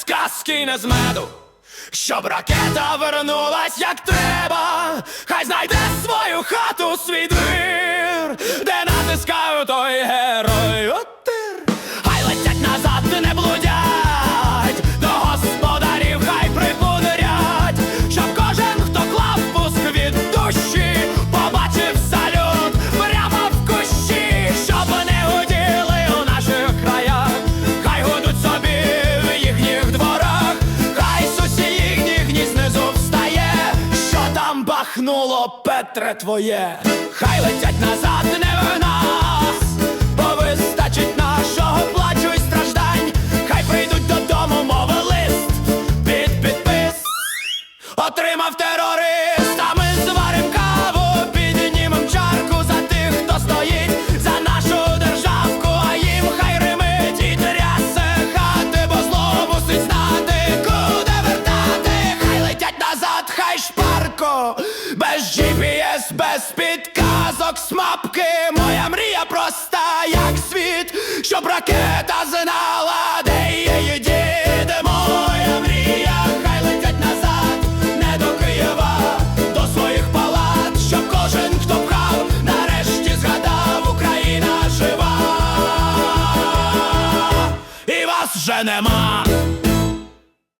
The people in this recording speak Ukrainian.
з казки, не з меду. Щоб ракета вернулась як треба, хай знайде свою хату, свій двір, там Петре твоє, хай летять назад, не в нас, бо вистачить нашого плачу і страждань, хай прийдуть додому, мови лист під підпис. Отримав терорист, без GPS, без підказок, смапки. Моя мрія проста, як світ, щоб ракета знала, де її дід. Моя мрія, хай летять назад, не до Києва, до своїх палат, щоб кожен, хто пхав, нарешті згадав, Україна жива, і вас вже нема.